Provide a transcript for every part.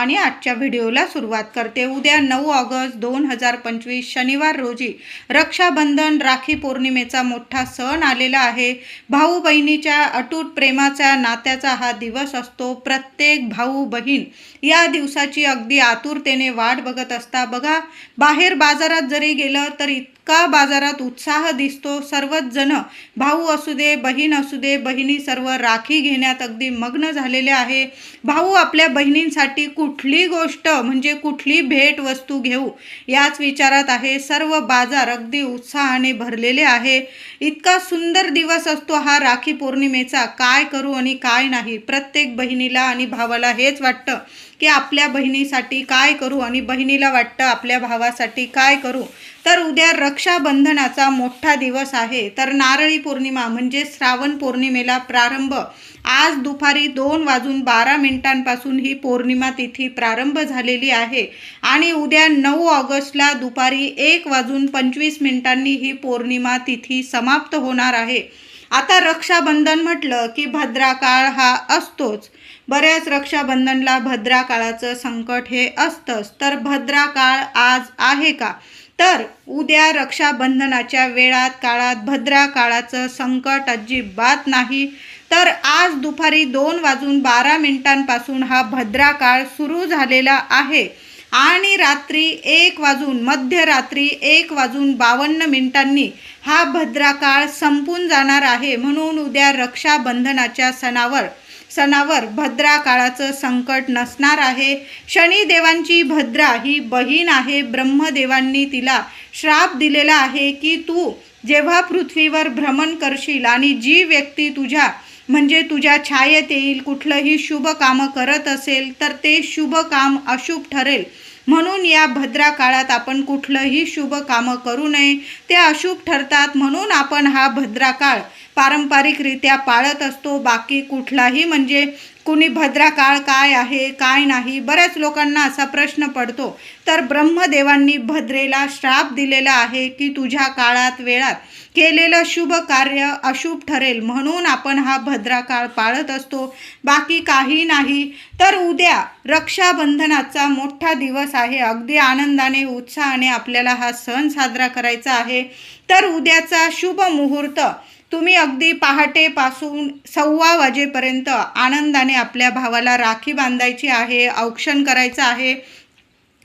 आणि आजच्या व्हिडिओला सुरुवात करते. उद्या नऊ ऑगस्ट दोन हजार पंचवीस शनिवार रोजी रक्षाबंधन राखी पौर्णिमेचा मोठा सण आलेला आहे. भाऊ बहिणीच्या अटूट प्रेमाच्या नात्याचा हा दिवस असतो. प्रत्येक भाऊ बहीण या दिवसाची अगदी आतुरतेने वाट बघत असता. बघा बाहेर बाजारात जरी गेलं तर का बाजारात उत्साह दिसतो? सर्वच जण भाऊ असू दे बहीण असू दे बहिणी सर्व राखी घेण्यात अगदी मग्न झालेले आहे. भाऊ आपल्या बहिणींसाठी कुठली गोष्ट म्हणजे कुठली भेट वस्तू घेऊ? याच विचारात आहे. सर्व बाजार अगदी उत्साहाने भरलेले आहे. इतका सुंदर दिवस असतो हा राखी पौर्णिमेचा. काय करू आणि काय नाही? प्रत्येक बहिणीला आणि भावाला हेच वाटतं. की आपल्या बहिणीसाठी काय करू आणि बहिणीला वाटतं आपल्या भावासाठी काय करू? तर उद्या रक्षाबंधनाचा मोठा दिवस आहे. तर नारळी पौर्णिमा म्हणजे श्रावण पौर्णिमेला प्रारंभ. आज दुपारी दोन वाजून बारा मिनिटांपासून ही पौर्णिमा तिथी प्रारंभ झालेली आहे. आणि उद्या नऊ ऑगस्टला दुपारी एक वाजून पंचवीस मिनिटांनी ही पौर्णिमा तिथी समाप्त होणार आहे. आता रक्षाबंधन म्हटलं की भद्राकाळ हा असतोच. बऱ्याच रक्षाबंधनला भद्रा काळाचं संकट हे असतंच. तर भद्रा काळ आज आहे का? तर उद्या रक्षाबंधनाच्या वेळात काळात भद्रा काळाचं संकट अजिबात नाही. तर आज दुपारी दोन वाजून बारा मिनिटांपासून हा भद्रा काळ सुरू झालेला आहे. आणि रात्री एक वाजून मध्यरात्री एक वाजून बावन्न मिनिटांनी हा भद्रा काळ संपून जाणार आहे. म्हणून उद्या रक्षाबंधनाच्या सणावर सणावर भद्रा काळाचं संकट नसणार आहे. शनिदेवांची भद्रा ही बहीण आहे. ब्रह्मदेवांनी तिला श्राप दिलेला आहे की तू जेव्हा पृथ्वीवर भ्रमण करशील आणि जी व्यक्ती तुझ्या म्हणजे तुझ्या छायेत येईल कुठलंही शुभ कामं करत असेल तर ते शुभ काम अशुभ ठरेल. म्हणून या भद्रा काळात आपण कुठलंही शुभ कामं करू नये. ते अशुभ ठरतात म्हणून आपण हा भद्रा काळ पारंपरिकरित्या पाळत असतो. बाकी कुठलाही म्हणजे कुणी भद्रा काळ काय आहे काय नाही बऱ्याच लोकांना असा प्रश्न पडतो. तर ब्रह्मदेवांनी भद्रेला श्राप दिलेला आहे की तुझ्या काळात वेळात केलेलं शुभ कार्य अशुभ ठरेल म्हणून आपण हा भद्रा काळ पाळत असतो. बाकी काही नाही. तर उद्या रक्षाबंधनाचा मोठा दिवस आहे. अगदी आनंदाने उत्साहाने आपल्याला हा सण साजरा करायचा आहे. तर उद्याचा शुभ मुहूर्त तुम्ही अगदी पहाटेपासून सव्वा वाजेपर्यंत आनंदाने आपल्या भावाला राखी बांधायची आहे औक्षण करायचं आहे.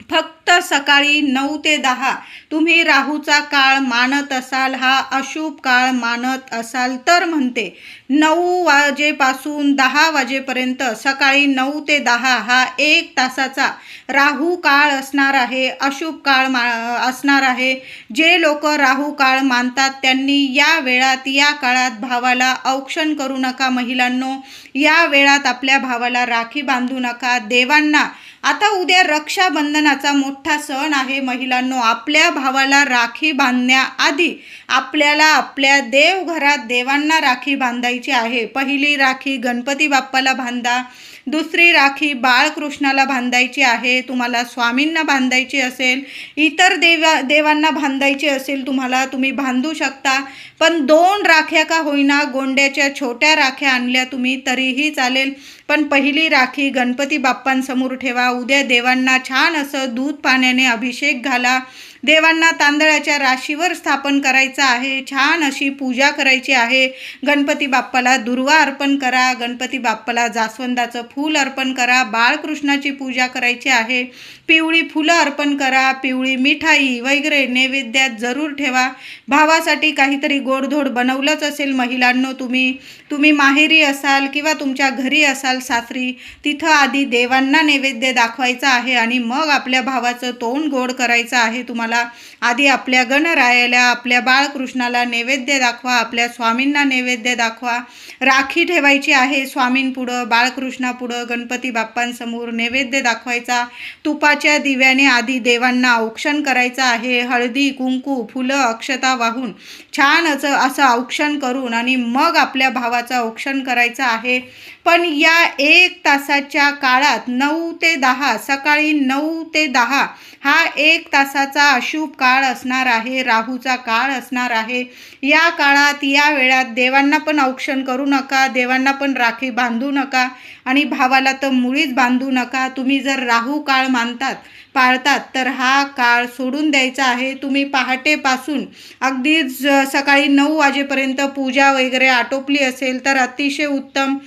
फक्त सकाळी नऊ ते दहा. तुम्ही राहूचा काळ मानत असाल हा अशुभ काळ मानत असाल तर म्हणते. नऊ वाजेपासून दहा वाजेपर्यंत सकाळी नऊ ते दहा हा एक तासाचा राहू काळ असणार आहे अशुभ काळ मा असणार आहे. जे लोक राहू काळ मानतात त्यांनी या वेळात या काळात भावाला औक्षण करू नका महिलांनो. या वेळात आपल्या भावाला राखी बांधू नका. देवांना आता उद्या रक्षाबंधनाचा मोठा सण आहे महिलांनो. आपल्या भावाला राखी बांधण्याआधी आपल्याला आपल्या देवघरात देवांना राखी बांधायची आहे. पहिली राखी गणपती बाप्पाला बांधा. दुसरी राखी बाळकृष्णाला बांधायची आहे तुम्हाला स्वामींना बांधायची असेल इतर देवा देवांना बांधायची असेल तुम्हाला तुम्ही बांधू शकता. पण दोन राख्या का होईना गोंड्याच्या छोट्या राख्या आणल्या तुम्ही तरीही चालेल. पण पहिली राखी गणपती बाप्पांसमोर ठेवा. उद्या देवांना छान असं दूध पाण्याने अभिषेक घाला. देवांना तांदळाच्या राशीवर स्थापन करायचं आहे. छान अशी पूजा करायची आहे. गणपती बाप्पाला दुर्वा अर्पण करा. गणपती बाप्पाला जास्वंदाचं फूल अर्पण करा. बाळकृष्णाची पूजा करायची आहे. पिवळी फुलं अर्पण करा. पिवळी मिठाई वगैरे नैवेद्यात जरूर ठेवा. भावासाठी काहीतरी गोडधोड बनवलंच असेल महिलांनो तुम्ही. तुम्ही माहेरी असाल किंवा तुमच्या घरी असाल सासरी तिथं आधी देवांना नैवेद्य दाखवायचा आहे आणि मग आपल्या भावाचं तोंड गोड करायचं आहे. तुम्हाला आधी आपल्या गणरायाला आपल्या बाळकृष्णाला नैवेद्य दाखवा आपल्या स्वामींना नैवेद्य दाखवा. राखी ठेवायची आहे स्वामींपुढं बाळकृष्णापुढं गणपती बाप्पांसमोर नैवेद्य दाखवायचा. तुपाच्या दिव्याने आधी देवांना औक्षण करायचं आहे. हळदी कुंकू फुलं अक्षता वाहून छान असं असं औक्षण करून आणि मग आपल्या भावाचं औक्षण करायचं आहे. पण या एक तासाच्या काळात नऊ ते दहा सकाळी नऊ ते दहा हा एक तासाचा अशुभ काळ असणार आहे राहूचा काळ असणार आहे. या काळात या वेळात देवांना पण औक्षण करू नका देवांना पण राखी बांधू नका आणि भावाला तर मुळीच बांधू नका. तुम्ही जर राहू काळ मानतात पाळतात तर हा काळ सोडून द्यायचा आहे. तुम्ही पहाटेपासून अगदीच सकाळी नऊ वाजेपर्यंत पूजा वगैरे आटोपली असेल तर अतिशय उत्तम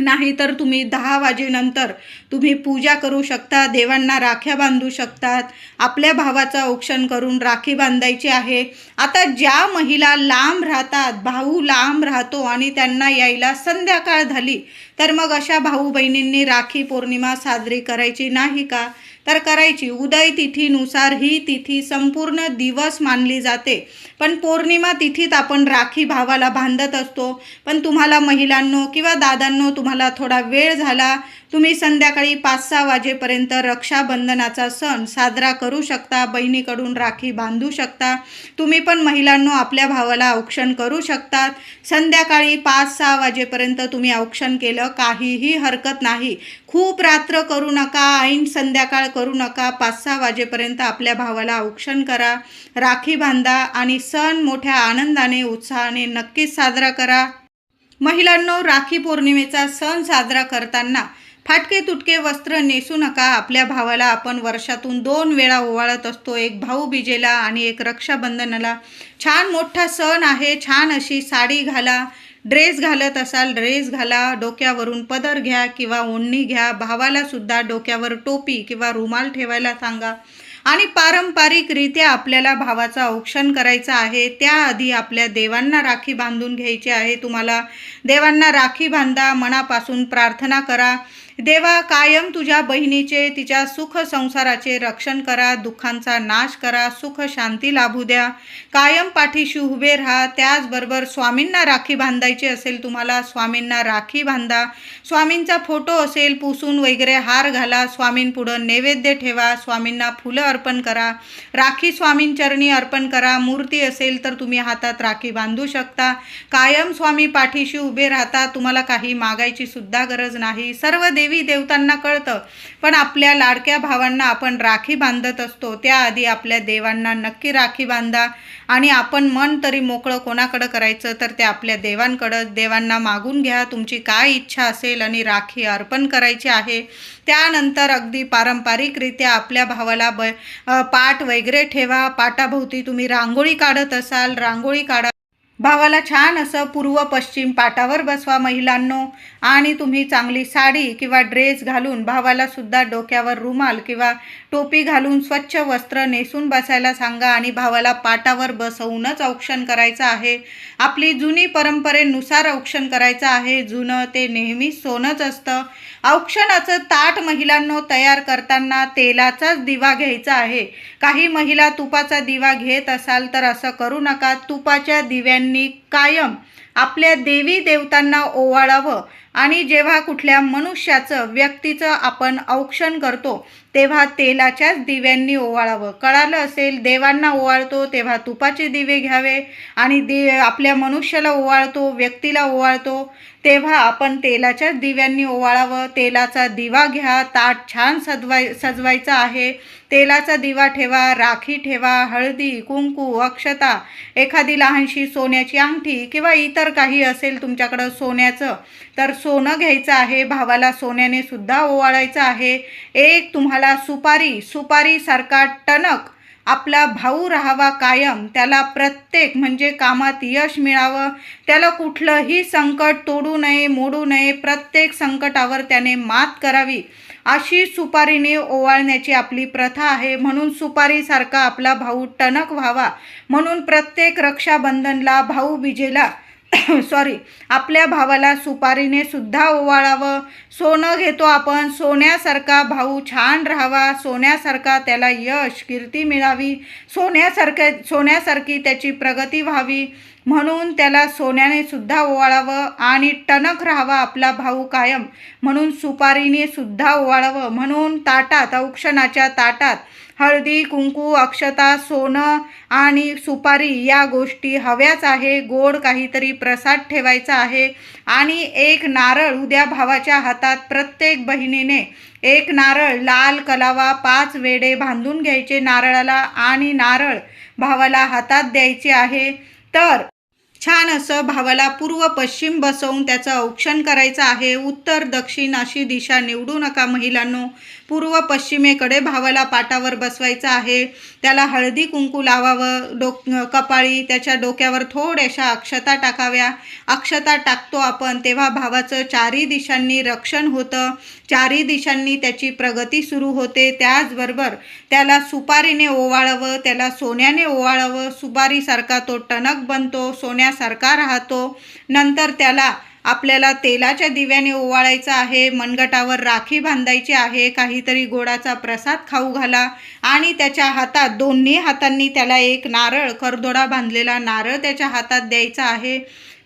नाही तर तुम्ही दहा वाजेनंतर तुम्ही पूजा करू शकता देवांना राख्या बांधू शकतात आपल्या भावाचं औक्षण करून राखी बांधायची आहे. आता ज्या महिला लांब राहतात भाऊ लांब राहतो आणि त्यांना यायला संध्याकाळ झाली तर मग अशा भाऊ बहिणींनी राखी पौर्णिमा साजरी करायची नाही का? तर करायची. उदय तिथीनुसार ही तिथी संपूर्ण दिवस मानली जाते. पण पौर्णिमा तिथीत आपण राखी भावाला बांधत असतो. पण तुम्हाला महिलांनो किंवा दादांनो तुम्हाला थोडा वेळ झाला तुम्ही संध्याकाळी पाच सहा वाजेपर्यंत रक्षाबंधनाचा सण साजरा करू शकता बहिणीकडून राखी बांधू शकता. तुम्ही पण महिलांनो आपल्या भावाला औक्षण करू शकतात संध्याकाळी पाच सहा वाजेपर्यंत तुम्ही औक्षण केलं काहीही हरकत नाही. खूप रात्र करू नका ऐन संध्याकाळ करू नका. पाच सहा वाजेपर्यंत आपल्या भावाला औक्षण करा. राखी बांधा आणि सण मोठ्या आनंदाने उत्साहाने नक्कीच साजरा करा. महिलांनो राखी पौर्णिमेचा सण साजरा करताना फाटके तुटके वस्त्र नेसू नका. आपल्या भावाला आपण वर्षातून दोन वेळा ओवाळत असतो. एक भाऊ बिजेला आणि एक रक्षाबंधनाला. छान मोठा सण आहे. छान अशी साडी घाला. ड्रेस घालत असाल ड्रेस घाला. डोक्यावरून पदर घ्या किंवा ओढणी घ्या. भावाला सुद्धा डोक्यावर टोपी किंवा रुमाल ठेवायला सांगा. आणि पारंपरिकरित्या आपल्याला भावाचं औक्षण करायचं आहे त्याआधी आपल्या देवांना राखी बांधून घ्यायची आहे. तुम्हाला देवांना राखी बांधा मनापासून प्रार्थना करा. देवा कायम तुझ्या बहिणीचे तिच्या सुख संसाराचे रक्षण करा दुःखांचा नाश करा सुख शांती लाभू द्या. कायम पाठीशी उभे राहा त्याचबरोबर स्वामींना राखी बांधायची असेल तुम्हाला स्वामींना राखी बांधा. स्वामींचा फोटो असेल पुसून वगैरे हार घाला स्वामींपुढं नैवेद्य ठेवा स्वामींना फुलं अर्पण करा. राखी स्वामींचरणी अर्पण करा मूर्ती असेल तर तुम्ही हातात राखी बांधू शकता. कायम स्वामी पाठीशी उभे राहता तुम्हाला काही मागायची सुद्धा गरज नाही. सर्व देवी देवतांना कळतं. पण आपल्या लाडक्या भावांना आपण राखी बांधत असतो त्याआधी आपल्या देवांना नक्की राखी बांधा. आणि आपण मन तरी मोकळं कोणाकडं करायचं तर ते आपल्या देवांकडं. देवांना मागून घ्या तुमची काय इच्छा असेल आणि राखी अर्पण करायची आहे. त्यानंतर अगदी पारंपरिकरित्या आपल्या भावाला ब पाट वगैरे ठेवा. पाटाभोवती तुम्ही रांगोळी काढत असाल रांगोळी काढा. भावाला छान असं पूर्व पश्चिम पाटावर बसवा महिलांनो. आणि तुम्ही चांगली साडी किंवा ड्रेस घालून भावाला सुद्धा डोक्यावर रुमाल किंवा टोपी घालून स्वच्छ वस्त्र नेसून बसायला सांगा आणि भावाला पाटावर बसवूनच औक्षण करायचं आहे. आपली जुनी परंपरेनुसार औक्षण करायचं आहे. जुनं ते नेहमी सोनंच असतं. औक्षणाचं ताट महिलांनो तयार करताना तेलाचाच दिवा घ्यायचा आहे. काही महिला तुपाचा दिवा घेत असाल तर असं करू नका. तुपाच्या दिव्यांनी कायम आपल्या देवी देवतांना ओवाळावं. आणि जेव्हा कुठल्या मनुष्याचं व्यक्तीचं आपण औक्षण करतो तेव्हा तेलाच्याच दिव्यांनी ओवाळावं. कळालं असेल देवांना ओवाळतो तेव्हा तुपाचे दिवे घ्यावे आणि दे आपल्या मनुष्याला ओवाळतो व्यक्तीला ओवाळतो तेव्हा आपण तेलाच्याच दिव्यांनी ओवाळावं. तेलाचा दिवा घ्या ताट छान सजवाय सजवायचा आहे. तेलाचा दिवा ठेवा राखी ठेवा हळदी कुंकू अक्षता एखादी लहानशी सोन्याची अंगठी किंवा इतर काही असेल तुमच्याकडं सोन्याचं तर सोनं घ्यायचं आहे. भावाला सोन्याने सुद्धा ओवाळायचं आहे. एक तुम्हाला सुपारी सुपारीसारखा टणक आपला भाऊ राहावा कायम त्याला प्रत्येक म्हणजे कामात यश मिळावं त्याला कुठलंही संकट तोडू नये मोडू नये प्रत्येक संकटावर त्याने मात करावी अशी सुपारीने ओवाळण्याची आपली प्रथा आहे. म्हणून सुपारीसारखा आपला भाऊ टणक व्हावा म्हणून प्रत्येक रक्षाबंधनला भाऊ बिजेला सॉरी आपल्या भावाला सुपारीने सुद्धा ओवाळावं. सोनं घेतो आपण. सोन्यासारखा भाऊ छान राहावा. सोन्यासारखा त्याला यश कीर्ती मिळावी. सोन्यासारख्या सोन्यासारखी त्याची प्रगती व्हावी. म्हणून त्याला सोन्याने सुद्धा ओवाळावं आणि टणक राहावा आपला भाऊ कायम. म्हणून सुपारीने सुद्धा ओवाळावं. म्हणून ताटात औक्षणाच्या ताटात हळदी कुंकू अक्षता सोनं आणि सुपारी या गोष्टी हव्याच आहे. गोड काहीतरी प्रसाद ठेवायचा आहे. आणि एक नारळ उद्या भावाच्या हातात प्रत्येक बहिणीने. एक नारळ लाल कलावा पाच वेडे बांधून घ्यायचे नारळाला आणि नारळ भावाला हातात द्यायचे आहे. तर छान असं भावाला पूर्व पश्चिम बसवून त्याचं औक्षण करायचं आहे. उत्तर दक्षिण अशी दिशा निवडू नका महिलांनो. पूर्व पश्चिमेकडे भावाला पाटावर बसवायचं आहे. त्याला हळदी कुंकू लावावं डोक कपाळी त्याच्या डोक्यावर थोड्याशा अक्षता टाकाव्या. अक्षता टाकतो आपण तेव्हा भावाचं चारी दिशांनी रक्षण होतं. चारी दिशांनी त्याची प्रगती सुरू होते. त्याचबरोबर त्याला सुपारीने ओवाळावं त्याला सोन्याने ओवाळावं. सुपारीसारखा तो टणक बनतो सोन्यासारखा राहतो. नंतर त्याला आपल्याला तेलाच्या दिव्याने ओवाळायचं आहे मनगटावर राखी बांधायची आहे काहीतरी गोडाचा प्रसाद खाऊ घाला आणि त्याच्या हातात दोन्ही हातांनी त्याला एक नारळ करदोडा बांधलेला नारळ त्याच्या हातात द्यायचा आहे.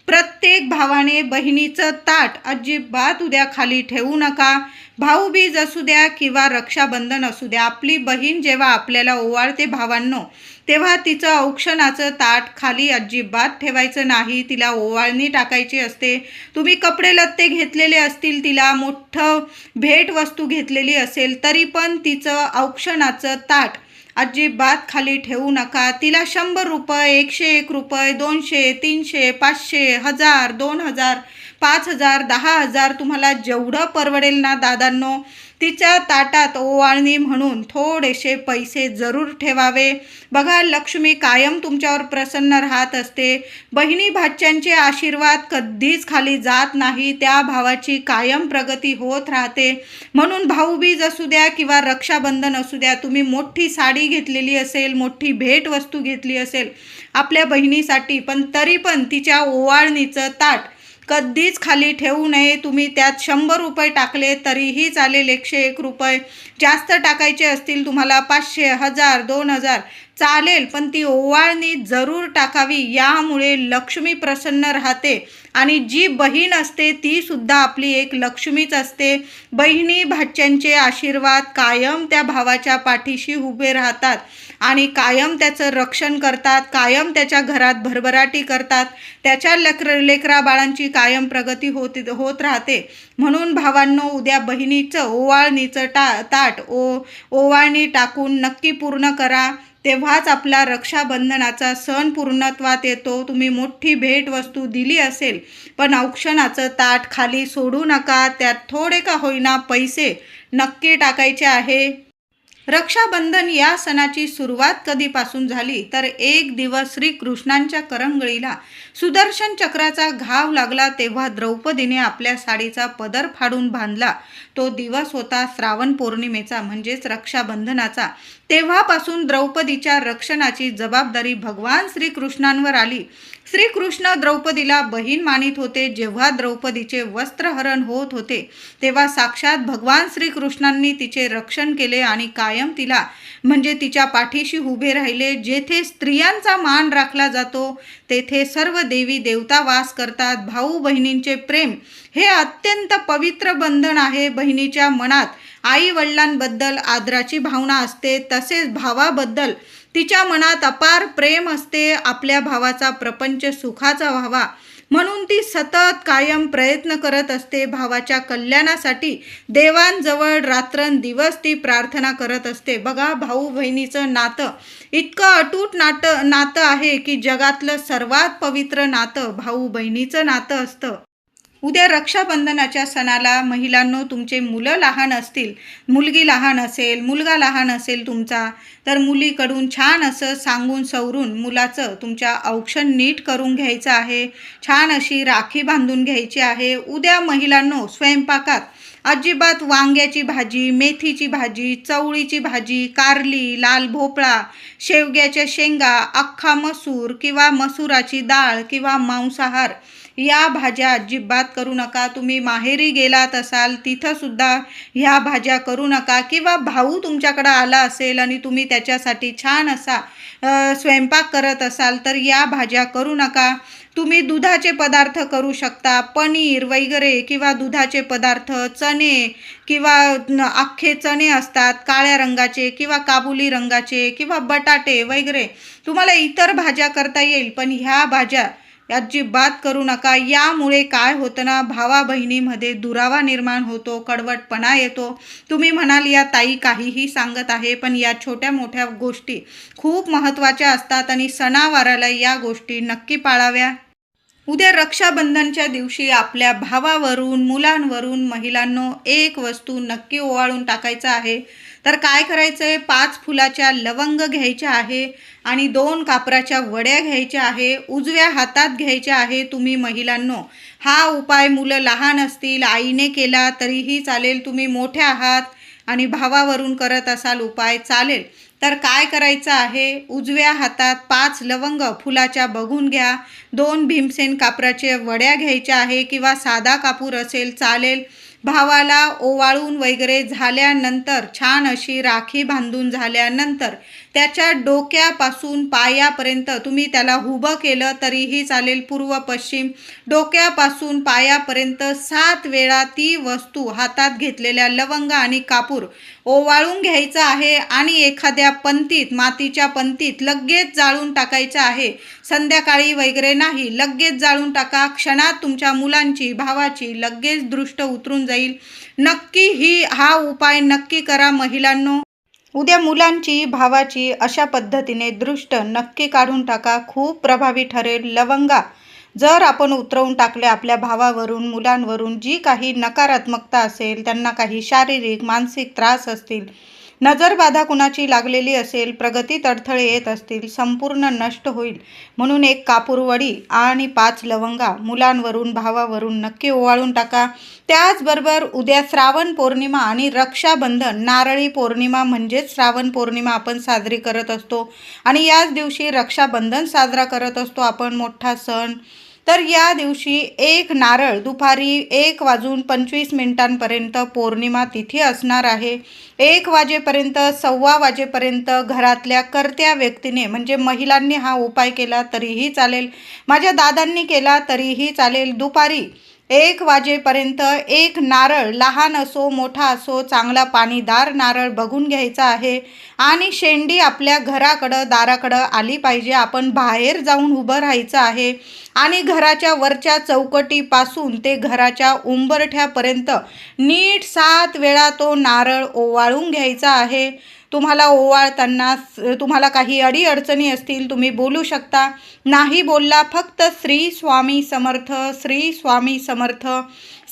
प्रत्येक भावाने बहिणीचं ताट अजिबात उद्या खाली ठेवू नका. भाऊबीज असू द्या किंवा रक्षाबंधन असू द्या आपली बहीण जेव्हा आपल्याला ओवाळते भावांनो तेव्हा तिचं औक्षणाचं ताट खाली अजिबात ठेवायचं नाही. तिला ओवाळणी टाकायची असते. तुम्ही कपडे लत्ते घेतलेले असतील तिला मोठं भेटवस्तू घेतलेली असेल तरी पण तिचं औक्षणाचं ताट अजिबात खाली ठेवू नका. तिला शंभर रुपये एकशे एक रुपये दोनशे तीनशे पाचशे हजार दोन हजार पाच हजार दहा हजार तुम्हाला जेवढं परवडेल ना दादांनो तिच्या ताटात ओवाळणी म्हणून थोडेसे पैसे जरूर ठेवावे. बघा लक्ष्मी कायम तुमच्यावर प्रसन्न राहत असते. बहिणी भाच्यांचे आशीर्वाद कधीच खाली जात नाही त्या भावाची कायम प्रगती होत राहते. म्हणून भाऊबीज असू द्या किंवा रक्षाबंधन असू द्या तुम्ही मोठी साडी घेतलेली असेल मोठी भेटवस्तू घेतली असेल आपल्या बहिणीसाठी पण तरी पण तिच्या ओवाळणीचं ताट कधीच खाली ठेवू नये. तुम्ही त्यात शंभर रुपये टाकले तरीही चालेल. एकशे एक रुपये जास्त टाकायचे असतील तुम्हाला पाचशे हजार दोन हजार. चालेल पण ती ओवाळणी जरूर टाकावी. यामुळे लक्ष्मी प्रसन्न राहते आणि जी बहीण असते ती सुद्धा आपली एक लक्ष्मीच असते. बहिणी भाच्यांचे आशीर्वाद कायम त्या भावाच्या पाठीशी उभे राहतात आणि कायम त्याचं रक्षण करतात कायम त्याच्या घरात भरभराटी करतात. त्याच्या लेकर लेकरा बाळांची कायम प्रगती होत होत राहते. म्हणून भावांनो उद्या बहिणीचं ओवाळणीचं टा ताट ओ ओवाळणी टाकून नक्की पूर्ण करा. तेव्हाच आपला रक्षाबंधनाचा सण पूर्णत्वात येतो. तुम्ही मोठी भेटवस्तू दिली असेल पण औक्षणाचं ताट खाली सोडू नका. त्यात थोडे का होईना पैसे नक्की टाकायचे आहे. रक्षाबंधन या सणाची सुरुवात कधीपासून झाली? तर एक दिवस श्रीकृष्णांच्या करंगळीला सुदर्शन चक्राचा घाव लागला तेव्हा द्रौपदीने आपल्या साडीचा पदर फाडून बांधला. तो दिवस होता श्रावण पौर्णिमेचा म्हणजेच रक्षाबंधनाचा. तेव्हापासून द्रौपदीच्या रक्षणाची जबाबदारी भगवान श्रीकृष्णांवर आली. श्रीकृष्ण द्रौपदीला बहीण मानित होते. जेव्हा द्रौपदीचे वस्त्रहरण होत होते तेव्हा साक्षात भगवान श्रीकृष्णांनी तिचे रक्षण केले आणि कायम तिला म्हणजे तिच्या पाठीशी उभे राहिले. जेथे स्त्रियांचा मान राखला जातो तेथे सर्व देवी देवता वास करतात. भाऊ बहिणींचे प्रेम हे अत्यंत पवित्र बंधन आहे. बहिणीच्या मनात आई वडिलांबद्दल आदराची भावना असते. तसेच भावाबद्दल तिच्या मनात अपार प्रेम असते आपल्या भावाचा प्रपंच सुखाचा व्हावा. म्हणून ती सतत कायम प्रयत्न करत असते भावाच्या कल्याणासाठी. देवांजवळ रात्रंदिवस ती प्रार्थना करत असते. बघा भाऊ बहिणीचं नातं. इतकं अटूट नातं नातं आहे की जगातलं सर्वात पवित्र नातं भाऊ बहिणीचं नातं असतं. उद्या रक्षाबंधनाच्या सणाला महिलांनो तुमचे मुलं लहान असतील मुलगी लहान असेल मुलगा लहान असेल तुमचा तर मुलीकडून छान असं सांगून सवरून मुलाचं तुमच्या औक्षण नीट करून घ्यायचं आहे. छान अशी राखी बांधून घ्यायची आहे. उद्या महिलांनो स्वयंपाकात अजिबात वांग्याची भाजी मेथीची भाजी चवळीची भाजी कारली लाल भोपळा शेवग्याच्या शेंगा अख्खा मसूर किंवा मसुराची डाळ किंवा मांसाहार या भाज्या अजिबात करू नका. तुम्ही माहेरी गेलात असाल तिथंसुद्धा ह्या भाज्या करू नका. किंवा भाऊ तुमच्याकडं आला असेल आणि तुम्ही त्याच्यासाठी छान असा स्वयंपाक करत असाल तर या भाज्या करू नका. तुम्ही दुधाचे पदार्थ करू शकता. पनीर वगैरे किंवा दुधाचे पदार्थ चणे किंवा अख्खे चणे असतात काळ्या रंगाचे किंवा काबुली रंगाचे किंवा बटाटे वगैरे. तुम्हाला इतर भाज्या करता येईल पण ह्या भाज्या अजिबात करू नका. यामुळे काय होतं ना भावा बहिणीमध्ये दुरावा निर्माण होतो कडवटपणा येतो. तुम्ही म्हणाल या ताई काहीही सांगत आहे पण या छोट्या मोठ्या गोष्टी खूप महत्त्वाच्या असतात आणि सणावाराला या गोष्टी नक्की पाळाव्या. उद्या रक्षाबंधनच्या दिवशी आपल्या भावावरून मुलांवरून महिलांनो एक वस्तू नक्की ओवाळून टाकायचं आहे. तर काय करायचं आहे पाच फुलाच्या लवंग घ्यायच्या आहे आणि दोन कापराच्या वड्या घ्यायच्या आहे उजव्या हातात घ्यायच्या आहे तुम्ही महिलांनो. हा उपाय मुलं लहान असतील आईने केला तरीही चालेल तुम्ही मोठ्या आहात आणि भावावरून करत असाल उपाय चालेल. तर काय करायचं आहे? उजव्या हातात पाच लवंग फुलाच्या बघून घ्या. दोन भीमसेन कापराच्या वड्या घ्यायच्या आहे किंवा साधा कापूर असेल चालेल. भावाला ओवाळून वगैरे झाल्यानंतर छान अशी राखी बांधून झाल्यानंतर त्याच्या डोक्यापासून पायापर्यंत तुम्ही त्याला उभं केलं तरीही चालेल. पूर्व पश्चिम डोक्यापासून पायापर्यंत सात वेळा ती वस्तू हातात घेतलेल्या लवंग आणि कापूर ओवाळून घ्यायचं आहे आणि एखाद्या पंतीत मातीच्या पंतीत लगेच जाळून टाकायचं आहे. संध्याकाळी वगैरे नाही लगेच जाळून टाका. क्षणात तुमच्या मुलांची भावाची लगेच दृष्ट उतरून जाईल. नक्की ही हा उपाय नक्की करा महिलांनो. उद्या मुलांची भावाची अशा पद्धतीने दृष्ट नक्की काढून टाका. खूप प्रभावी ठरेल लवंगा. जर आपण उतरवून टाकले आपल्या भावावरून मुलांवरून जी काही नकारात्मकता असेल त्यांना काही शारीरिक मानसिक त्रास असतील नजरबाधा कुणाची लागलेली असेल प्रगतीत अडथळे येत असतील संपूर्ण नष्ट होईल म्हणून एक कापूरवडी आणि पाच लवंगा मुलांवरून भावावरून नक्की ओवाळून टाका. त्याचबरोबर उद्या श्रावण पौर्णिमा आणि रक्षाबंधन नारळी पौर्णिमा म्हणजेच श्रावण पौर्णिमा आपण साजरी करत असतो. आणि याच दिवशी रक्षाबंधन साजरा करत असतो आपण मोठा सण तर या दिवशी एक नारळ दुपारी एक वाजून पंचवीस मिनिटांपर्यंत पौर्णिमा तिथी असणार आहे. एक वाजेपर्यंत सव्वा वाजेपर्यंत घरातल्या कर्त्या व्यक्तीने म्हणजे महिलांनी हा उपाय केला तरीही चालेल. माझ्या दादांनी केला तरीही चालेल. दुपारी एक वाजेपर्यंत एक नारळ लहान असो मोठा असो चांगला पाणीदार नारळ बघून घ्यायचा आहे. आणि शेंडी आपल्या घराकडं दाराकडं आली पाहिजे. आपण बाहेर जाऊन उभं राहायचं आहे. आणि घराच्या वरच्या चौकटीपासून ते घराच्या उंबरठ्यापर्यंत नीट सात वेळा तो नारळ ओवाळून घ्यायचा आहे. तुम्हाला ओवाळताना तुम्हाला काही अडीअडचणी असतील तुम्ही बोलू शकता. नाही बोलला फक्त श्री स्वामी समर्थ श्री स्वामी समर्थ.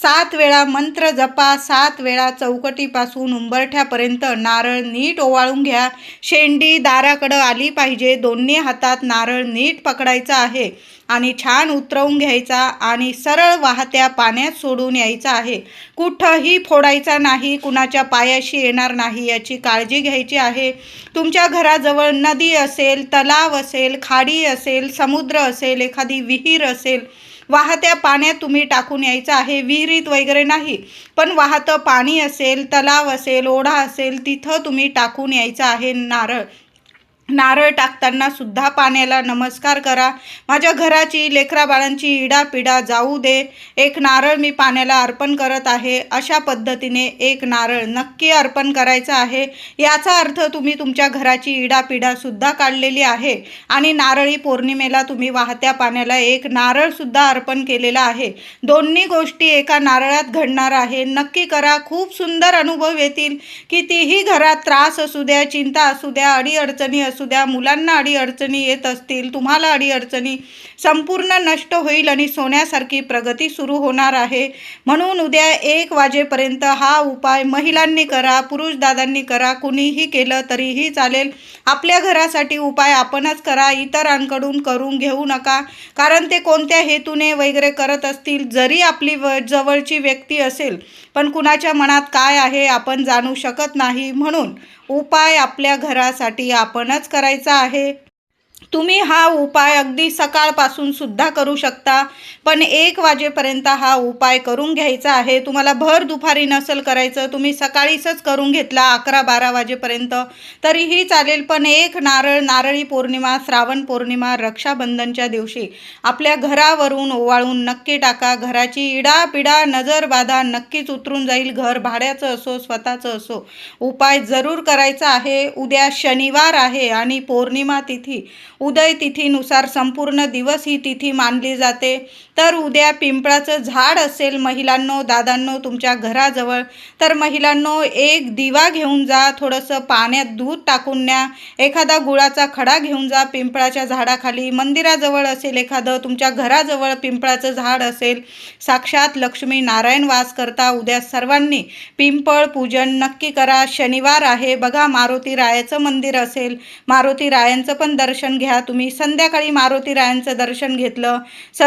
सात वेळा मंत्र जपा सात वेळा चौकटीपासून उंबरठ्यापर्यंत नारळ नीट ओवाळून घ्या. शेंडी दाराकडं आली पाहिजे. दोन्ही हातात नारळ नीट पकडायचा आहे आणि छान उतरवून घ्यायचा आणि सरळ वाहत्या पाण्यात सोडून यायचा आहे. कुठंही फोडायचा नाही कुणाच्या पायाशी येणार नाही याची काळजी घ्यायची आहे. तुमच्या घराजवळ नदी असेल तलाव असेल खाडी असेल समुद्र असेल एखादी विहीर असेल वाहत्या पाण्यात तुम्ही टाकून यायचं आहे. विहिरीत वगैरे नाही. पण वाहतं पाणी असेल तलाव असेल ओढा असेल तिथं तुम्ही टाकून यायचं आहे नारळ. नारळ टाकताना सुद्धा पाण्याला नमस्कार करा. माझ्या घराची लेकरा बाळांची इडापिडा जाऊ दे. एक नारळ मी पाण्याला अर्पण करत आहे. अशा पद्धतीने एक नारळ नक्की अर्पण करायचं आहे. याचा अर्थ तुम्ही तुमच्या घराची इडापिडासुद्धा काढलेली आहे आणि नारळी पौर्णिमेला तुम्ही वाहत्या पाण्याला एक नारळसुद्धा अर्पण केलेला आहे. दोन्ही गोष्टी एका नारळात घडणार आहे. नक्की करा. खूप सुंदर अनुभव येतील कितीही घरात त्रास असू द्या चिंता असू द्या अडीअडचणी असू द्या मुलांना अडीअडचणी येत असतील तुम्हाला अडीअडचणी संपूर्ण नष्ट होईल आणि सोन्यासारखी प्रगती सुरू होणार आहे. म्हणून उद्या एक वाजेपर्यंत हा उपाय महिलांनी करा पुरुष दादांनी करा कुणीही केलं तरीही चालेल. आपल्या घरासाठी उपाय आपणच करा इतरांकडून करून घेऊ नका. कारण ते कोणत्या हेतूने वगैरे करत असतील जरी आपली व जवळची व्यक्ती असेल पण कुणाच्या मनात काय आहे आपण जाणू शकत नाही. म्हणून उपाय आपल्या घरासाठी आपणच करायचा आहे. तुम्ही हा उपाय अगदी सकाळपासून सुद्धा करू शकता पण एक वाजेपर्यंत हा उपाय करून घ्यायचा आहे. तुम्हाला भर दुपारी नसेल करायचं तुम्ही सकाळीच करून घेतला अकरा बारा वाजेपर्यंत तरीही चालेल. पण एक नारळ नारळी पौर्णिमा श्रावण पौर्णिमा रक्षाबंधनच्या दिवशी आपल्या घरावरून ओवाळून नक्की टाका. घराची इडा पिडा नजर बाधा नक्कीच उतरून जाईल. घर भाड्याचं असो स्वतःचं असो उपाय जरूर करायचा आहे. उद्या शनिवार आहे आणि पौर्णिमा तिथी उदय तिथीनुसार संपूर्ण दिवस ही तिथी मानली जाते. तर उद्या पिंपळाचं झाड असेल महिलांनो दादांनो तुमच्या घराजवळ तर महिलांनो एक दिवा घेऊन जा थोडंसं पाण्यात दूध टाकून न्या. एखादा गुळाचा खडा घेऊन जा पिंपळाच्या झाडाखाली. मंदिराजवळ असेल एखादं तुमच्या घराजवळ पिंपळाचं झाड असेल. साक्षात लक्ष्मी नारायण वास करता उद्या सर्वांनी पिंपळ पूजन नक्की करा. शनिवार आहे बघा मारुती रायाचं मंदिर असेल. मारुती रायांचं पण दर्शन घ्या. तुम्ही संध्याकाळी मारुती रायांचं दर्शन घेतलं. स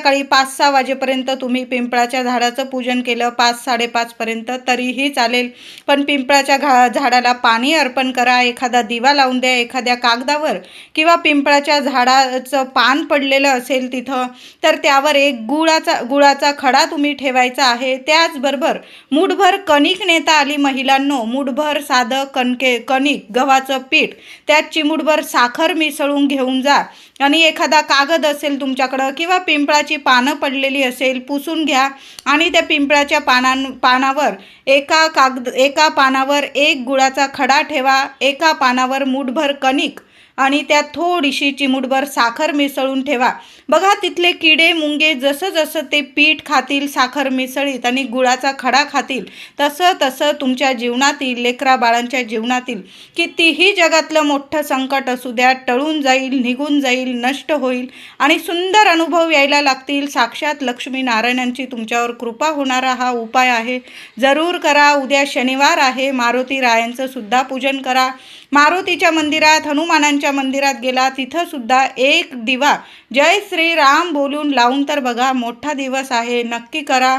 संध्याकाळी पाच सहा वाजेपर्यंत तुम्ही पिंपळाच्या झाडाचं पूजन केलं. पाच साडेपाचपर्यंत तरीही चालेल. पण पिंपळाच्या घा झाडाला पाणी अर्पण करा. एखादा दिवा लावून द्या. एखाद्या कागदावर किंवा पिंपळाच्या झाडाचं पान पडलेलं असेल तिथं तर त्यावर एक गुळाचा गुळाचा खडा तुम्ही ठेवायचा आहे. त्याचबरोबर मुठभर कणिक नेता आली महिलांनो. मुठभर साधं कणके कणिक गव्हाचं पीठ त्यात चिमुटभर साखर मिसळून घेऊन जा. आणि एखादा कागद असेल तुमच्याकडं किंवा पिंपळाची पानं पडलेली असेल पुसून घ्या आणि त्या पिंपळाच्या पानां पानावर एका कागद एका पानावर एक गुळाचा खडा ठेवा एका पानावर मुठभर कणिक आणि त्यात थोडीशी चिमुटभर साखर मिसळून ठेवा. बघा तिथले किडे मुंगे जसं जसं ते पीठ खातील साखर मिसळीत आणि गुळाचा खडा खातील तसं तसं तुमच्या जीवनातील लेकरा बाळांच्या जीवनातील कितीही जगातलं मोठं संकट असू द्या टळून जाईल निघून जाईल नष्ट होईल आणि सुंदर अनुभव यायला लागतील. साक्षात लक्ष्मी नारायणांची तुमच्यावर कृपा होणारा हा उपाय आहे. जरूर करा उद्या शनिवार आहे मारुती रायांचं सुद्धा पूजन करा. मारुतीच्या मंदिरात हनुमानांच्या मंदिरात गेला. तिथंसुद्धा एक दिवा. जय श्रीराम बोलून लावून तर बघा मोठा दिवस आहे. नक्की करा.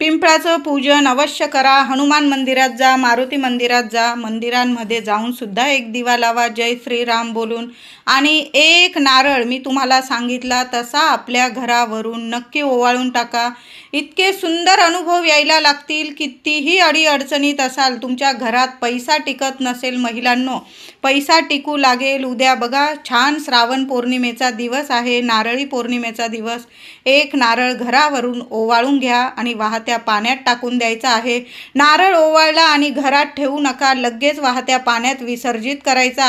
पिंपळाचं पूजन अवश्य करा. हनुमान मंदिरात जा मारुती मंदिरात जा. मंदिरांमध्ये जाऊनसुद्धा एक दिवा लावा. जय श्रीराम बोलून. आणि एक नारळ मी तुम्हाला सांगितला तसा आपल्या घरावरून नक्की ओवाळून टाका. इतके सुंदर अनुभव यायला लागतील कितीही अडीअडचणीत असाल तुमच्या घरात पैसा टिकत नसेल महिलांनो. पैसा टिकू लागेल. उद्या बघा छान श्रावण पौर्णिमेचा दिवस आहे नारळी पौर्णिमेचा दिवस. एक नारळ घरावरून ओवाळून घ्या आणि वाहत वाहत्या पाण्यात टाकून द्यायचा आहे. नारळ ओवाळला आणि घरात ठेवू नका लगेच वाहत्या पाण्यात विसर्जित करायचा